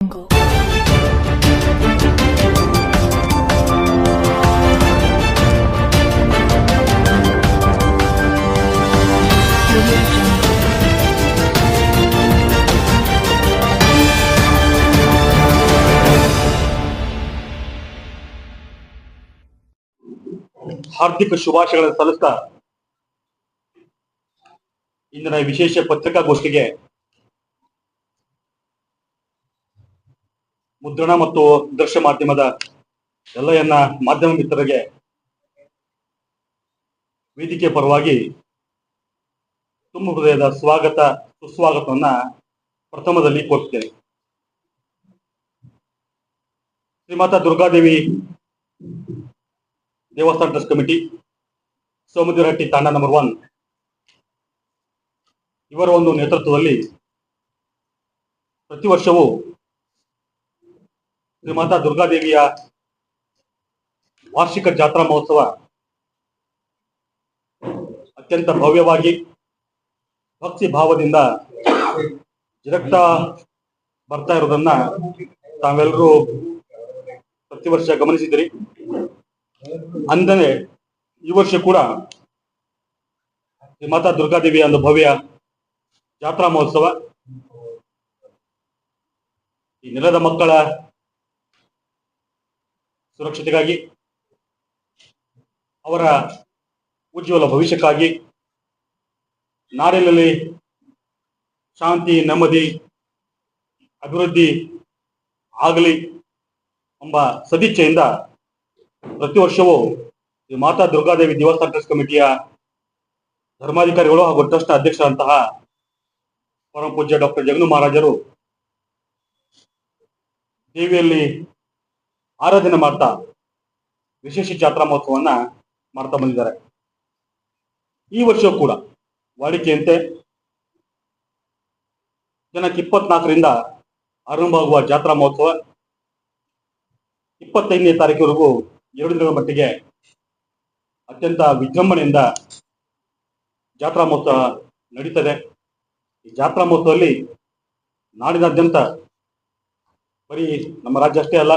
jungle. ಹಾರ್ದಿಕ ಶುಭಾಶಯಗಳನ್ನು ಸಲ್ಲಿಸ್ತಾ ಇಂದಿನ ವಿಶೇಷ ಪತ್ರಿಕಾಗೋಷ್ಠಿಗೆ ಮುದ್ರಣ ಮತ್ತು ದೃಶ್ಯ ಮಾಧ್ಯಮದ ಎಲ್ಲ ಎನ್ನ ಮಾಧ್ಯಮ ಮಿತ್ರರಿಗೆ ವೇದಿಕೆ ಪರವಾಗಿ ತುಂಬ ಹೃದಯದ ಸ್ವಾಗತ, ಸುಸ್ವಾಗತವನ್ನ ಪ್ರಥಮದಲ್ಲಿ ಕೋರ್ತೇನೆ ಶ್ರೀಮಾತಾ ದುರ್ಗಾದೇವಿ ದೇವಸ್ಥಾನ ಟ್ರಸ್ಟ್ ಕಮಿಟಿ ಸೋಮದಿರಹಟ್ಟಿ ತಾಂಡ ನಂಬರ್ ಒನ್ ಇವರ ಒಂದು ನೇತೃತ್ವದಲ್ಲಿ ಪ್ರತಿ ವರ್ಷವೂ ಶ್ರೀಮಾತಾ ದುರ್ಗಾದೇವಿಯ ವಾರ್ಷಿಕ ಜಾತ್ರಾ ಮಹೋತ್ಸವ ಅತ್ಯಂತ ಭವ್ಯವಾಗಿ ಭಕ್ತಿ ಭಾವದಿಂದ ಜರುಗ್ತಾ ಬರ್ತಾ ಇರೋದನ್ನ ತಾವೆಲ್ಲರೂ ಪ್ರತಿ ವರ್ಷ ಗಮನಿಸಿದಿರಿ ಅಂದರೆ ಈ ವರ್ಷ ಕೂಡ ಶ್ರೀ ಮಾತಾ ದುರ್ಗಾದೇವಿಯ ಒಂದು ಭವ್ಯ ಜಾತ್ರಾ ಮಹೋತ್ಸವ. ಈ ನೆಲದ ಮಕ್ಕಳ ಸುರಕ್ಷತೆಗಾಗಿ, ಅವರ ಉಜ್ವಲ ಭವಿಷ್ಯಕ್ಕಾಗಿ ನಾಡಿನಲ್ಲಿ ಶಾಂತಿ, ನೆಮ್ಮದಿ, ಅಭಿವೃದ್ಧಿ ಆಗಲಿ ಎಂಬ ಸದಿಚ್ಛೆಯಿಂದ ಪ್ರತಿ ವರ್ಷವೂ ಈ ಮಾತಾ ದುರ್ಗಾದೇವಿ ದೇವಸ್ಥಾನ ಟ್ರಸ್ಟ್ ಕಮಿಟಿಯ ಧರ್ಮಾಧಿಕಾರಿಗಳು ಹಾಗೂ ಟ್ರಸ್ಟ್ ಅಧ್ಯಕ್ಷರಂತಹ ಪರಮ ಪೂಜ್ಯ ಡಾಕ್ಟರ್ ಜಗನು ಮಹಾರಾಜರು ದೇವಿಯಲ್ಲಿ ಆರಾಧನೆ ಮಾಡ್ತಾ ವಿಶೇಷ ಜಾತ್ರಾ ಮಹೋತ್ಸವವನ್ನ ಮಾಡ್ತಾ ಬಂದಿದ್ದಾರೆ. ಈ ವರ್ಷವೂ ಕೂಡ ವಾಡಿಕೆಯಂತೆ ಜನಕ್ಕೆ ಇಪ್ಪತ್ನಾಲ್ಕರಿಂದ ಆರಂಭವಾಗುವ ಜಾತ್ರಾ ಮಹೋತ್ಸವ ಇಪ್ಪತ್ತೈದನೇ ತಾರೀಕಿವರೆಗೂ ಎರಡು ದಿನಗಳ ಮಟ್ಟಿಗೆ ಅತ್ಯಂತ ವಿಜೃಂಭಣೆಯಿಂದ ಜಾತ್ರಾ ಮಹೋತ್ಸವ ನಡೀತದೆ. ಈ ಜಾತ್ರಾ ಮಹೋತ್ಸವದಲ್ಲಿ ನಾಡಿನಾದ್ಯಂತ ಬರೀ ನಮ್ಮ ರಾಜ್ಯ ಅಷ್ಟೇ ಅಲ್ಲ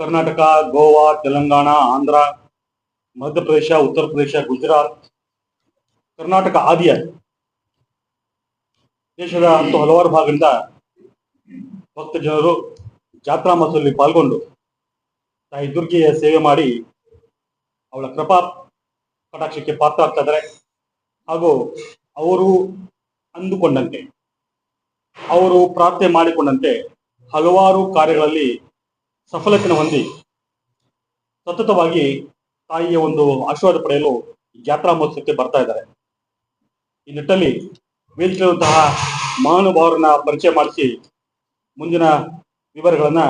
ಕರ್ನಾಟಕ, ಗೋವಾ, ತೆಲಂಗಾಣ, ಆಂಧ್ರ, ಮಧ್ಯಪ್ರದೇಶ, ಉತ್ತರ ಪ್ರದೇಶ, ಗುಜರಾತ್, ಕರ್ನಾಟಕ ಆದಿಯಾಗಿ ದೇಶದ ಅಂತ ಹಲವಾರು ಭಾಗದಿಂದ ಭಕ್ತ ಜನರು ಜಾತ್ರಾ ಮಹೋತ್ಸವದಲ್ಲಿ ಪಾಲ್ಗೊಂಡು ತಾಯಿ ದುರ್ಗೆಯ ಸೇವೆ ಮಾಡಿ ಅವಳ ಕೃಪಾ ಕಟಾಕ್ಷಕ್ಕೆ ಪಾತ್ರ ಆಗ್ತಾ ಇದ್ದಾರೆ. ಹಾಗೂ ಅವರು ಅಂದುಕೊಂಡಂತೆ, ಅವರು ಪ್ರಾರ್ಥನೆ ಮಾಡಿಕೊಂಡಂತೆ ಹಲವಾರು ಕಾರ್ಯಗಳಲ್ಲಿ ಸಫಲತೆಯನ್ನು ಹೊಂದಿ ಸತತವಾಗಿ ತಾಯಿಯ ಒಂದು ಆಶೀರ್ವಾದ ಪಡೆಯಲು ಜಾತ್ರಾ ಮಹೋತ್ಸವಕ್ಕೆ ಬರ್ತಾ ಇದ್ದಾರೆ. ಈ ನಿಟ್ಟಲ್ಲಿ ವೇದಿಕೆಯಂತಹ ಮಹಾನುಭಾವರನ್ನ ಪರಿಚಯ ಮಾಡಿಸಿ ಮುಂದಿನ ವಿವರಗಳನ್ನ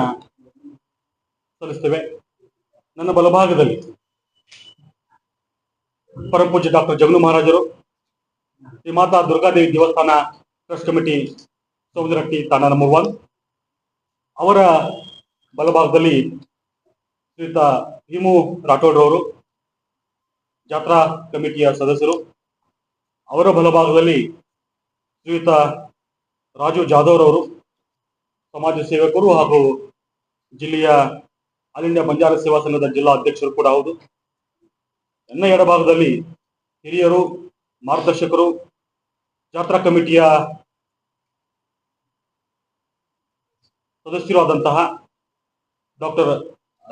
ಸಲ್ಲಿಸ್ತೇವೆ. ನನ್ನ ಬಲಭಾಗದಲ್ಲಿ ಪೂಜ್ಯ ಡಾಕ್ಟರ್ ಜಗನು ಮಹಾರಾಜರು, ಶ್ರೀ ಮಾತಾ ದುರ್ಗಾದೇವಿ ದೇವಸ್ಥಾನ ಟ್ರಸ್ಟ್ ಕಮಿಟಿ ಸೌದರಟ್ಟಿ ತಾಣ ನಂಬರ್ ಒನ್ ಅವರ ಬಲಭಾಗದಲ್ಲಿ ಶ್ರೀತ ಭೀಮು ರಾಠೋಡ್ರವರು ಜಾತ್ರಾ ಕಮಿಟಿಯ ಸದಸ್ಯರು. ಅವರ ಬಲಭಾಗದಲ್ಲಿ ಶ್ರೀಯುತ ರಾಜು ಜಾಧವ್ರವರು ಸಮಾಜ ಸೇವಕರು ಹಾಗೂ ಜಿಲ್ಲೆಯ ಆಲ್ ಇಂಡಿಯಾ ಬಂಜಾರ ಸೇವಾ ಸಂಘದ ಜಿಲ್ಲಾ ಅಧ್ಯಕ್ಷರು ಕೂಡ ಹೌದು. ನನ್ನ ಎಡಭಾಗದಲ್ಲಿ ಹಿರಿಯರು, ಮಾರ್ಗದರ್ಶಕರು, ಜಾತ್ರಾ ಕಮಿಟಿಯ ಸದಸ್ಯರು ಆದಂತಹ ಡಾಕ್ಟರ್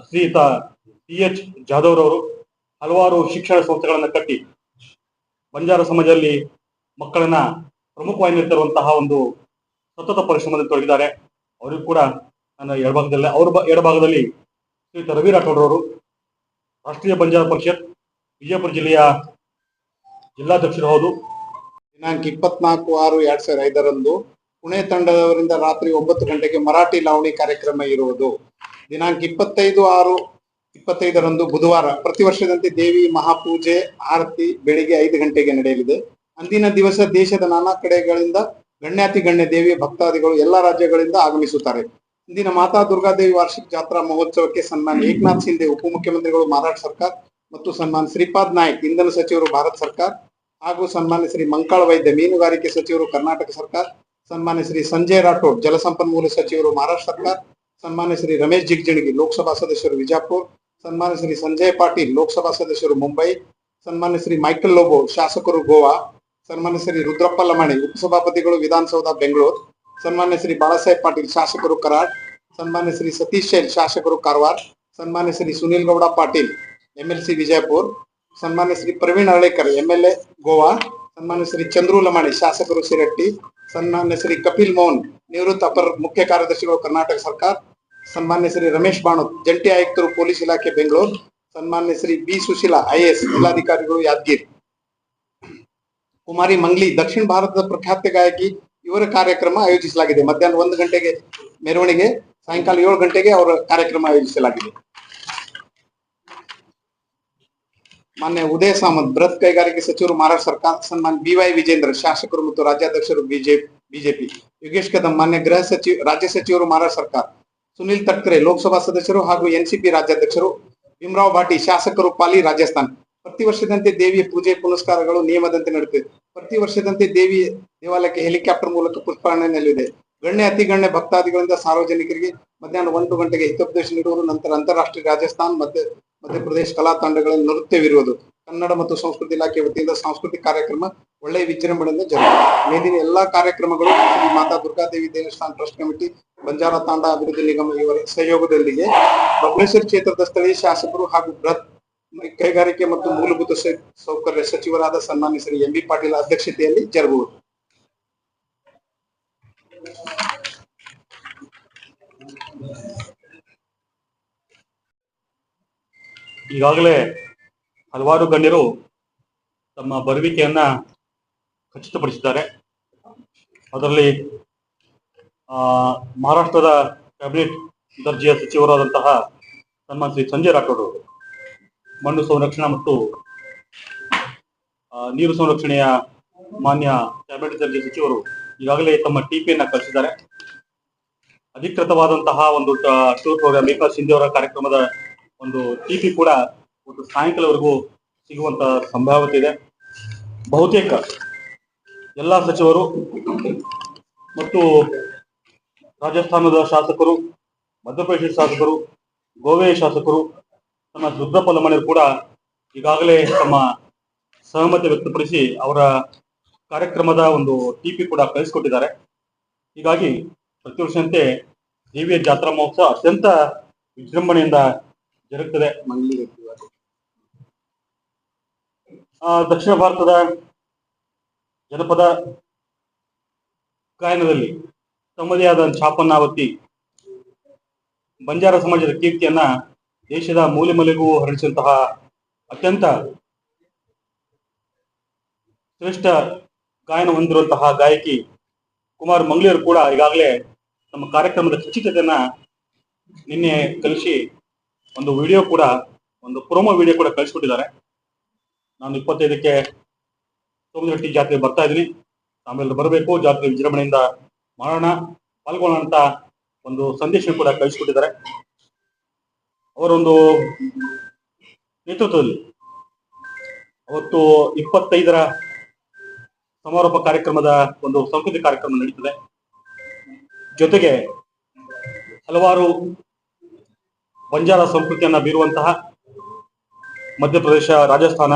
ಶ್ರೀಯುತ ಪಿ ಎಚ್ ಜಾಧವ್ರವರು ಹಲವಾರು ಶಿಕ್ಷಣ ಸಂಸ್ಥೆಗಳನ್ನು ಕಟ್ಟಿ ಬಂಜಾರ ಸಮಾಜದಲ್ಲಿ ಮಕ್ಕಳನ್ನ ಪ್ರಮುಖವಾಗಿ ತರುವಂತಹ ಒಂದು ಸತತ ಪರಿಶ್ರಮದಲ್ಲಿ ತೊಡಗಿದ್ದಾರೆ. ಅವರಿಗೂ ಕೂಡ ನನ್ನ ಎಡಭಾಗದಲ್ಲಿ ಅವ್ರ ಎಡಭಾಗದಲ್ಲಿ ಶ್ರೀಯುತ ರವಿ ರಾಠೋಡ್ರವರು, ರಾಷ್ಟ್ರೀಯ ಬಂಜಾರ ಪರಿಷತ್, ವಿಜಯಪುರ ಜಿಲ್ಲೆಯ ಜಿಲ್ಲಾಧ್ಯಕ್ಷರು ಹೌದು. ದಿನಾಂಕ ಇಪ್ಪತ್ನಾಲ್ಕು ಆರು ಎರಡ್ ಸಾವಿರದ ಐದರಂದು ಪುಣೆ ತಂಡದವರಿಂದ ರಾತ್ರಿ ಒಂಬತ್ತು ಗಂಟೆಗೆ ಮರಾಠಿ ಲಾವಣಿ ಕಾರ್ಯಕ್ರಮ ಇರುವುದು. ದಿನಾಂಕ ಇಪ್ಪತ್ತೈದು ಆರು ಇಪ್ಪತ್ತೈದರಂದು ಬುಧವಾರ ಪ್ರತಿ ವರ್ಷದಂತೆ ದೇವಿ ಮಹಾಪೂಜೆ, ಆರತಿ ಬೆಳಿಗ್ಗೆ ಐದು ಗಂಟೆಗೆ ನಡೆಯಲಿದೆ. ಅಂದಿನ ದಿವಸ ದೇಶದ ನಾನಾ ಕಡೆಗಳಿಂದ ಗಣ್ಯಾತಿ ಗಣ್ಯ ದೇವಿಯ ಭಕ್ತಾದಿಗಳು ಎಲ್ಲಾ ರಾಜ್ಯಗಳಿಂದ ಆಗಮಿಸುತ್ತಾರೆ. ಇಂದಿನ ಮಾತಾ ದುರ್ಗಾದೇವಿ ವಾರ್ಷಿಕ ಜಾತ್ರಾ ಮಹೋತ್ಸವಕ್ಕೆ ಸನ್ಮಾನ್ ಏಕನಾಥ್ ಶಿಂದೆ ಉಪಮುಖ್ಯಮಂತ್ರಿಗಳು ಮಹಾರಾಷ್ಟ್ರ ಸರ್ಕಾರ ಮತ್ತು ಸನ್ಮಾನ್ ಶ್ರೀಪಾದ್ ನಾಯ್ಕ್, ಇಂಧನ ಸಚಿವರು ಭಾರತ ಸರ್ಕಾರ ಹಾಗೂ ಸನ್ಮಾನ್ಯ ಶ್ರೀ ಮಂಕಾಳ ವೈದ್ಯ ಮೀನುಗಾರಿಕೆ ಸಚಿವರು ಕರ್ನಾಟಕ ಸರ್ಕಾರ, ಸನ್ಮಾನ್ಯ ಶ್ರೀ ಸಂಜಯ್ ರಾಠೋಡ್, ಜಲಸಂಪನ್ಮೂಲ ಸಚಿವರು ಮಹಾರಾಷ್ಟ್ರ ಸರ್ಕಾರ ಸನ್ಮಾನ್ಯ ಶ್ರೀ ರಮೇಶ್ ಜಿಗಜಿಣಗಿ ಲೋಕಸಭಾ ಸದಸ್ಯರು ವಿಜಾಪುರ್ ಸನ್ಮಾನ್ಯ ಶ್ರೀ ಸಂಜಯ್ ಪಾಟೀಲ್ ಲೋಕಸಭಾ ಸದಸ್ಯರು ಮುಂಬೈ ಸನ್ಮಾನ್ಯ ಶ್ರೀ ಮೈಕಲ್ ಲೋಬೋ ಶಾಸಕರು ಗೋವಾ ಸನ್ಮಾನ್ಯ ಶ್ರೀ ರುದ್ರಪ್ಪ ಲಮಾಣಿ ಉಪಸಭಾಪತಿಗಳು ವಿಧಾನಸೌಧ ಬೆಂಗಳೂರು ಸನ್ಮಾನ್ಯ ಶ್ರೀ ಬಾಳಾಸಾಹೇಬ್ ಪಾಟೀಲ್ ಶಾಸಕರು ಕರಾಡ್ ಸನ್ಮಾನ್ಯ ಶ್ರೀ ಸತೀಶ್ ಶೈಲ್ ಶಾಸಕರು ಕಾರವಾರ ಸನ್ಮಾನ್ಯ ಶ್ರೀ ಸುನೀಲ್ ಗೌಡ ಪಾಟೀಲ್ ಎಂಎಲ್ಸಿ ವಿಜಯಪುರ್ ಸನ್ಮಾನ್ಯ ಶ್ರೀ ಪ್ರವೀಣ್ ಹರ್ಳೇಕರ್ ಎಂಎಲ್ಎ ಗೋವಾ ಸನ್ಮಾನ್ಯ ಶ್ರೀ ಚಂದ್ರು ಲಮಾಣಿ ಶಾಸಕರು ಸಿರಟ್ಟಿ ಸನ್ಮಾನ್ಯ ಶ್ರೀ ಕಪಿಲ್ ಮೋಹನ್ ನಿವೃತ್ತ ಅಪರ ಮುಖ್ಯ ಕಾರ್ಯದರ್ಶಿಗಳು ಕರ್ನಾಟಕ ಸರ್ಕಾರ ಸನ್ಮಾನ್ಯ ಶ್ರೀ ರಮೇಶ್ ಬಾಣು, ಜಂಟಿ ಆಯುಕ್ತರು ಪೊಲೀಸ್ ಇಲಾಖೆ ಬೆಂಗಳೂರು, ಸನ್ಮಾನ್ಯ ಶ್ರೀ ಬಿ ಸುಶೀಲಾ, ಐಎಎಸ್ ಜಿಲ್ಲಾಧಿಕಾರಿಗಳು ಯಾದಗಿರಿ. ಕುಮಾರಿ ಮಂಗ್ಲಿ, ದಕ್ಷಿಣ ಭಾರತದ ಪ್ರಖ್ಯಾತ ಗಾಯಕಿ ಇವರ ಕಾರ್ಯಕ್ರಮ ಆಯೋಜಿಸಲಾಗಿದೆ. ಮಧ್ಯಾಹ್ನ ಒಂದು ಗಂಟೆಗೆ ಮೆರವಣಿಗೆ, ಸಾಯಂಕಾಲ ಏಳು ಗಂಟೆಗೆ ಅವರ ಕಾರ್ಯಕ್ರಮ ಆಯೋಜಿಸಲಾಗಿದೆ. ಮಾನ್ಯ ಉದಯ ಸಾಮಂತ್, ಬೃಹತ್ ಕೈಗಾರಿಕೆ ಸಚಿವರು ಮಹಾರಾಷ್ಟ್ರ ಸರ್ಕಾರ ಸನ್ಮಾನ್ ಬಿ ವೈ ವಿಜೇಂದ್ರ, ಶಾಸಕರು ಮತ್ತು ರಾಜ್ಯಾಧ್ಯಕ್ಷರು ಬಿಜೆಪಿ ಬಿಜೆಪಿ. ಯೋಗೇಶ್ ಕದಂ, ಮಾನ್ಯ ಗೃಹ ಸಚಿವ, ರಾಜ್ಯ ಸಚಿವರು ಮಹಾರಾಷ್ಟ್ರ ಸರ್ಕಾರ. ಸುನಿಲ್ ತಟ್ಕರೆ ಲೋಕಸಭಾ ಸದಸ್ಯರು ಹಾಗೂ ಎನ್ಸಿಪಿ ರಾಜ್ಯಾಧ್ಯಕ್ಷರು, ಭೀಮರಾವ್ ಭಾಟಿ ಶಾಸಕರು ಪಾಲಿ ರಾಜಸ್ಥಾನ. ಪ್ರತಿ ವರ್ಷದಂತೆ ದೇವಿಯ ಪೂಜೆ, ಪುನಸ್ಕಾರಗಳು ನಿಯಮದಂತೆ ನಡೆಯುತ್ತಿದೆ. ಪ್ರತಿ ವರ್ಷದಂತೆ ದೇವಿ ದೇವಾಲಯಕ್ಕೆ ಹೆಲಿಕಾಪ್ಟರ್ ಮೂಲಕ ಪುಷ್ಪಾರ್ಣೆ ನೆಲೆಯಿದೆ ಗಣ್ಯ, ಅತಿ ಗಣ್ಯ ಭಕ್ತಾದಿಗಳಿಂದ ಸಾರ್ವಜನಿಕರಿಗೆ ಮಧ್ಯಾಹ್ನ ಒಂದು ಗಂಟೆಗೆ ಹಿತೋಪದೇಶ ನೀಡುವುದು ನಂತರ ಅಂತಾರಾಷ್ಟ್ರೀಯ ರಾಜಸ್ಥಾನ, ಮಧ್ಯ, ಮಧ್ಯಪ್ರದೇಶ ಕಲಾ ತಂಡಗಳಲ್ಲಿ ನೃತ್ಯವಿರುವುದು. ಕನ್ನಡ ಮತ್ತು ಸಂಸ್ಕೃತಿ ಇಲಾಖೆ ವತಿಯಿಂದ ಸಾಂಸ್ಕೃತಿಕ ಕಾರ್ಯಕ್ರಮ ಒಳ್ಳೆಯ ವಿಜೃಂಭಣೆಯಿಂದ ಜರುಗಿದೆ. ಮೇಲಿನ ಎಲ್ಲಾ ಕಾರ್ಯಕ್ರಮಗಳು ಶ್ರೀ ಮಾತಾ ದುರ್ಗಾದೇವಿ ದೇವಸ್ಥಾನ ಟ್ರಸ್ಟ್ ಕಮಿಟಿ ಬಂಜಾರ ತಾಂಡ ಅಭಿವೃದ್ಧಿ ನಿಗಮ ಇವರ ಸಹಯೋಗದೊಂದಿಗೆ ಭುವನೇಶ್ವರ ಕ್ಷೇತ್ರದ ಸ್ಥಳೀಯ ಶಾಸಕರು ಹಾಗೂ ಬೃಹತ್ ಕೈಗಾರಿಕೆ ಮತ್ತು ಮೂಲಭೂತ ಸೌಕರ್ಯ ಸಚಿವರಾದ ಸನ್ಮಾನ್ಯ ಶ್ರೀ ಎಂ ಬಿ ಪಾಟೀಲ್ ಅಧ್ಯಕ್ಷತೆಯಲ್ಲಿ ಜರುಗುವುದು. ಈಗಾಗಲೇ ಹಲವಾರು ಗಣ್ಯರು ತಮ್ಮ ಬರುವಿಕೆಯನ್ನ ಖಚಿತಪಡಿಸಿದ್ದಾರೆ. ಅದರಲ್ಲಿ ಮಹಾರಾಷ್ಟ್ರದ ಕ್ಯಾಬಿನೆಟ್ ದರ್ಜೆಯ ಸಚಿವರಾದಂತಹ ಸನ್ಮಾನ್ ಶ್ರೀ ಸಂಜಯ್ ರಾಠೋಡ್ ಅವರು. ಮಣ್ಣು ಸಂರಕ್ಷಣಾ ಮತ್ತು ನೀರು ಸಂರಕ್ಷಣೆಯ ಮಾನ್ಯ ಕ್ಯಾಬಿನೆಟ್ ದರ್ಜೆ ಸಚಿವರು ಈಗಾಗಲೇ ತಮ್ಮ ಟಿಪಿಯನ್ನ ಕಳಿಸಿದ್ದಾರೆ. ಅಧಿಕೃತವಾದಂತಹ ಒಂದು ಟೂರ್ ಪ್ರೋಗ್ರಾಮ್ ಮೇಕಾ ಶಿಂದೆ ಅವರ ಕಾರ್ಯಕ್ರಮದ ಒಂದು ಟಿಪಿ ಕೂಡ ಒಂದು ಸಾಯಂಕಾಲವರೆಗೂ ಸಿಗುವಂತಹ ಸಂಭಾವ್ಯತೆ ಇದೆ. ಬಹುತೇಕ ಎಲ್ಲಾ ಸಚಿವರು ಮತ್ತು ರಾಜಸ್ಥಾನದ ಶಾಸಕರು, ಮಧ್ಯಪ್ರದೇಶ ಶಾಸಕರು ಗೋವೆಯ ಶಾಸಕರು ತಮ್ಮ ದುರ್ಗಪ್ಪ ಲಮಣರು ಕೂಡ ಈಗಾಗಲೇ ತಮ್ಮ ಸಹಮತಿ ವ್ಯಕ್ತಪಡಿಸಿ ಅವರ ಕಾರ್ಯಕ್ರಮದ ಒಂದು ಟಿಪಿ ಕೂಡ ಕಳಿಸಿಕೊಟ್ಟಿದ್ದಾರೆ. ಹೀಗಾಗಿ ಪ್ರತಿ ವರ್ಷದಂತೆ ದೇವಿಯ ಜಾತ್ರಾ ಮಹೋತ್ಸವ ಅತ್ಯಂತ ವಿಜೃಂಭಣೆಯಿಂದ ಜರುಗುತ್ತದೆ ದಕ್ಷಿಣ ಭಾರತದ ಜನಪದ ಗಾಯನದಲ್ಲಿ ತಮ್ಮದೇ ಆದ ಛಾಪನ್ನ ಬಂಜಾರ ಸಮಾಜದ ಕೀರ್ತಿಯನ್ನ ದೇಶದ ಮೂಲೆ ಮೂಲೆಗೂ ಹರಡಿಸಿದಂತಹ ಅತ್ಯಂತ ಶ್ರೇಷ್ಠ ಗಾಯನ ಹೊಂದಿರುವಂತಹ ಗಾಯಕಿ ಕುಮಾರ್ ಮಂಗ್ಳಿಯವರು ಕೂಡ ಈಗಾಗಲೇ ನಮ್ಮ ಕಾರ್ಯಕ್ರಮದ ಖಚಿತತೆಯನ್ನ ನಿನ್ನೆ ಕಲಿಸಿ ಒಂದು ವಿಡಿಯೋ ಕೂಡ, ಒಂದು ಪ್ರೊಮೋ ವಿಡಿಯೋ ಕೂಡ ಕಳಿಸ್ಕೊಟ್ಟಿದ್ದಾರೆ. ನಾನು ಇಪ್ಪತ್ತೈದಕ್ಕೆ ಸೋಮನಹಟ್ಟಿ ಜಾತ್ರೆ ಬರ್ತಾ ಇದ್ದೀನಿ. ಆಮೇಲೆ ಬರಬೇಕು. ಜಾತ್ರೆ ವಿಜೃಂಭಣೆಯಿಂದ ಮಾಡೋಣ ಪಾಲ್ಗೊಳ್ಳೋಣ ಅಂತ ಒಂದು ಸಂದೇಶ ಕೂಡ ಕಳಿಸ್ಕೊಟ್ಟಿದ್ದಾರೆ. ಅವರೊಂದು ನೇತೃತ್ವದಲ್ಲಿ ಅವತ್ತು ಇಪ್ಪತ್ತೈದರ ಸಮಾರೋಪ ಕಾರ್ಯಕ್ರಮದ ಒಂದು ಸಂಸ್ಕೃತಿ ಕಾರ್ಯಕ್ರಮ ನಡೀತದೆ. ಜೊತೆಗೆ ಹಲವಾರು ಬಂಜಾರ ಸಂಸ್ಕೃತಿಯನ್ನ ಬೀರುವಂತಹ ಮಧ್ಯಪ್ರದೇಶ, ರಾಜಸ್ಥಾನ,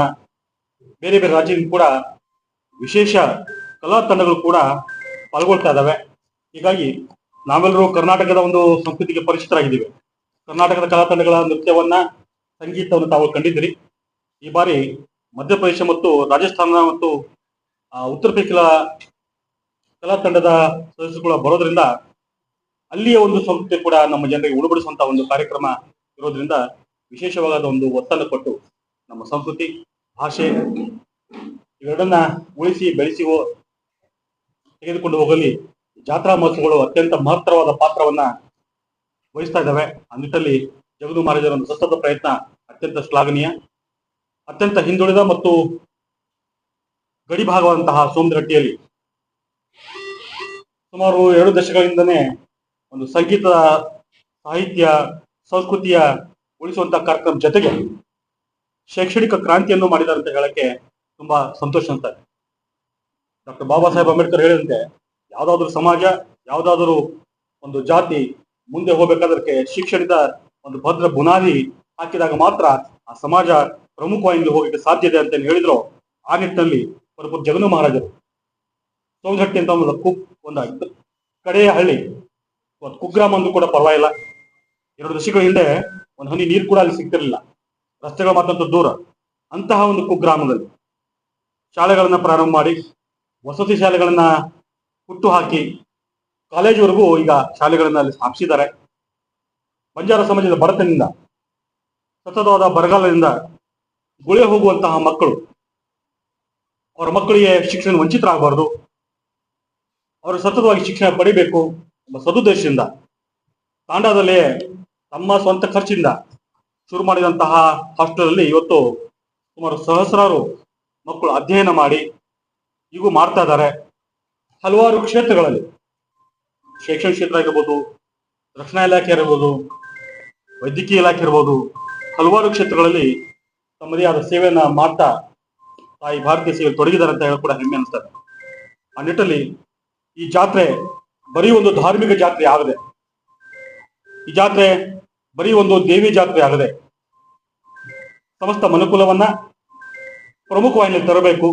ಬೇರೆ ಬೇರೆ ರಾಜ್ಯದಿಂದ ಕೂಡ ವಿಶೇಷ ಕಲಾ ತಂಡಗಳು ಕೂಡ ಪಾಲ್ಗೊಳ್ತಾ ಇದ್ದಾವೆ ಹೀಗಾಗಿ ನಾವೆಲ್ಲರೂ ಕರ್ನಾಟಕದ ಒಂದು ಸಂಸ್ಕೃತಿಗೆ ಪರಿಚಿತರಾಗಿದ್ದೀವಿ. ಕರ್ನಾಟಕದ ಕಲಾ ತಂಡಗಳ ನೃತ್ಯವನ್ನ, ಸಂಗೀತವನ್ನು ತಾವು ಕಂಡಿದ್ದೀರಿ. ಈ ಬಾರಿ ಮಧ್ಯಪ್ರದೇಶ ಮತ್ತು ರಾಜಸ್ಥಾನ ಮತ್ತು ಉತ್ತರ ಪ್ರದೇಶ ಕಲಾ ತಂಡದ ಸದಸ್ಯರುಗಳು ಬರೋದ್ರಿಂದ ಅಲ್ಲಿಯ ಒಂದು ಸಂಸ್ಕೃತಿ ಕೂಡ ನಮ್ಮ ಜನರಿಗೆ ಉಣಬಡಿಸುವಂತ ಒಂದು ಕಾರ್ಯಕ್ರಮ ಇರೋದ್ರಿಂದ ವಿಶೇಷವಾದ ಒಂದು ಒತ್ತನ್ನು ಕೊಟ್ಟು ನಮ್ಮ ಸಂಸ್ಕೃತಿ, ಭಾಷೆ ಇವೆರಡನ್ನ ಉಳಿಸಿ ಬೆಳೆಸಿ ತೆಗೆದುಕೊಂಡು ಹೋಗಲಿ. ಜಾತ್ರಾ ಮಹೋತ್ಸವಗಳು ಅತ್ಯಂತ ಮಹತ್ತರವಾದ ಪಾತ್ರವನ್ನ ವಹಿಸ್ತಾ ಇದ್ದಾವೆ. ಆ ನಿಟ್ಟಲ್ಲಿ ಜಗದು ಮಹಾರಾಜರ ಒಂದು ಸತತ ಪ್ರಯತ್ನ ಅತ್ಯಂತ ಶ್ಲಾಘನೀಯ. ಅತ್ಯಂತ ಹಿಂದುಳಿದ ಮತ್ತು ಗಡಿ ಭಾಗವಾದಂತಹ ಸೋಮದರಟ್ಟಿಯಲ್ಲಿ ಸುಮಾರು ಎರಡು ದಶಕಗಳಿಂದನೇ ಒಂದು ಸಂಗೀತ, ಸಾಹಿತ್ಯ, ಸಂಸ್ಕೃತಿಯ ಉಳಿಸುವಂತಹ ಕಾರ್ಯಕ್ರಮ ಜೊತೆಗೆ ಶೈಕ್ಷಣಿಕ ಕ್ರಾಂತಿಯನ್ನು ಮಾಡಿದ್ದಾರೆ ಅಂತ ಹೇಳಕ್ಕೆ ತುಂಬಾ ಸಂತೋಷ ಅಂತ ಡಾಕ್ಟರ್ ಬಾಬಾ ಸಾಹೇಬ್ ಅಂಬೇಡ್ಕರ್ ಹೇಳಿದಂತೆ ಯಾವ್ದಾದ್ರು ಸಮಾಜ, ಯಾವ್ದಾದ್ರು ಒಂದು ಜಾತಿ ಮುಂದೆ ಹೋಗ್ಬೇಕಾದ್ರೆ ಶಿಕ್ಷಣದ ಒಂದು ಭದ್ರ ಬುನಾದಿ ಹಾಕಿದಾಗ ಮಾತ್ರ ಆ ಸಮಾಜ ಪ್ರಮುಖವಾಗಿ ಹೋಗಕ್ಕೆ ಸಾಧ್ಯತೆ ಅಂತ ಹೇಳಿದ್ರು ಆ ನಿಟ್ಟಿನಲ್ಲಿ ಪರಪುರ ಜಗನು ಮಹಾರಾಜರು. ಸೋಮಘಟ್ಟಿ ಅಂತ ಒಂದು ಕು ಒಂದು ಕಡೆಯ ಹಳ್ಳಿ ಒಂದು ಕುಗ್ರಾಮ ಅಂದ್ರೂ ಕೂಡ ಪರವಾಗಿಲ್ಲ. ಎರಡು ದಶಕಗಳ ಹಿಂದೆ ಒಂದು ಹನಿ ನೀರು ಕೂಡ ಅಲ್ಲಿ ಸಿಗ್ತಿರ್ಲಿಲ್ಲ. ರಸ್ತೆಗಳು ಮಾತ್ರ ದೂರ. ಅಂತಹ ಒಂದು ಕುಗ್ರಾಮದಲ್ಲಿ ಶಾಲೆಗಳನ್ನ ಪ್ರಾರಂಭ ಮಾಡಿ, ವಸತಿ ಶಾಲೆಗಳನ್ನ ಹುಟ್ಟು ಹಾಕಿ ಕಾಲೇಜುವರೆಗೂ ಈಗ ಶಾಲೆಗಳನ್ನ ಅಲ್ಲಿ ಸ್ಥಾಪಿಸಿದ್ದಾರೆ. ಬಂಜಾರ ಸಮಾಜದ ಬಡತನದಿಂದ, ಸತತವಾದ ಬರಗಾಲದಿಂದ ಗುಳೆ ಹೋಗುವಂತಹ ಮಕ್ಕಳು, ಅವರ ಮಕ್ಕಳಿಗೆ ಶಿಕ್ಷಣ ವಂಚಿತರಾಗಬಾರ್ದು, ಅವರು ಸತತವಾಗಿ ಶಿಕ್ಷಣ ಪಡಿಬೇಕು ಎಂಬ ಸದುದ್ದೇಶದಿಂದ, ತಾಂಡಾದಲ್ಲಿ ತಮ್ಮ ಸ್ವಂತ ಖರ್ಚಿಂದ ಶುರು ಮಾಡಿದಂತಹ ಹಾಸ್ಟೆಲ್ ಅಲ್ಲಿ ಇವತ್ತು ಸುಮಾರು ಸಹಸ್ರಾರು ಮಕ್ಕಳು ಅಧ್ಯಯನ ಮಾಡಿ, ಈಗೂ ಮಾಡ್ತಾ ಇದ್ದಾರೆ. ಹಲವಾರು ಕ್ಷೇತ್ರಗಳಲ್ಲಿ ಶೈಕ್ಷಣಿಕ ಕ್ಷೇತ್ರ ಆಗಿರ್ಬೋದು, ರಕ್ಷಣಾ ಇಲಾಖೆ ಇರ್ಬೋದು ವೈದ್ಯಕೀಯ ಇಲಾಖೆ ಇರ್ಬೋದು ಹಲವಾರು ಕ್ಷೇತ್ರಗಳಲ್ಲಿ ತಮ್ಮದೇ ಆದ ಸೇವೆಯನ್ನ ಮಾಡ್ತಾ ತಾಯಿ ಭಾರತೀಯ ಸೇವೆ ತೊಡಗಿದ್ದಾರೆ ಅಂತ ಹೇಳಿ ಕೂಡ ಹೆಮ್ಮೆ ಅನಿಸ್ತದೆ ಆ ನಿಟ್ಟಲ್ಲಿ ಈ ಜಾತ್ರೆ ಬರೀ ಒಂದು ಧಾರ್ಮಿಕ ಜಾತ್ರೆ ಆಗದೆ, ಈ ಜಾತ್ರೆ ಬರೀ ಒಂದು ದೇವಿ ಜಾತ್ರೆ ಆಗದೆ, ಸಮಸ್ತ ಮನುಕುಲವನ್ನ ಪ್ರಮುಖವಾಗಿ ತರಬೇಕು,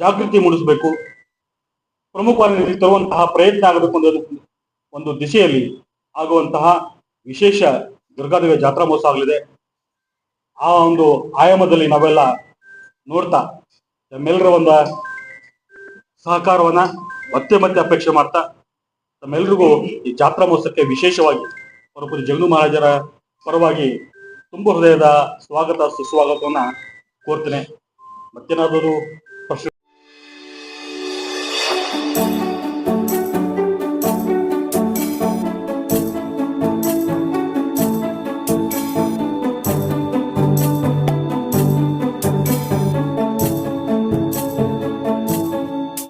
ಜಾಗೃತಿ ಮೂಡಿಸಬೇಕು ಪ್ರಮುಖವಾಗಿ ತರುವಂತಹ ಪ್ರಯತ್ನ ಆಗಬೇಕು ಅನ್ನೋದು ಒಂದು ದಿಶೆಯಲ್ಲಿ ಆಗುವಂತಹ ವಿಶೇಷ ದುರ್ಗಾದೇವಿಯ ಜಾತ್ರಾ ಮಹೋತ್ಸವ ಆಗಲಿದೆ. ಆ ಒಂದು ಆಯಾಮದಲ್ಲಿ ನಾವೆಲ್ಲ ನೋಡ್ತಾ ತಮ್ಮೆಲ್ಲರ ಒಂದು ಸಹಕಾರವನ್ನ ಮತ್ತೆ ಮತ್ತೆ ಅಪೇಕ್ಷೆ ಮಾಡ್ತಾ ತಮ್ಮೆಲ್ರಿಗೂ ಈ ಜಾತ್ರಾ ಮಹೋತ್ಸವಕ್ಕೆ ವಿಶೇಷವಾಗಿ ಪರಪುರಿ ಜಗನು ಮಹಾರಾಜರ ಪರವಾಗಿ ತುಂಬ ಹೃದಯದ ಸ್ವಾಗತ, ಸುಸ್ವಾಗತವನ್ನ ಕೋರ್ತೇನೆ. ಮತ್ತೇನಾದರೂ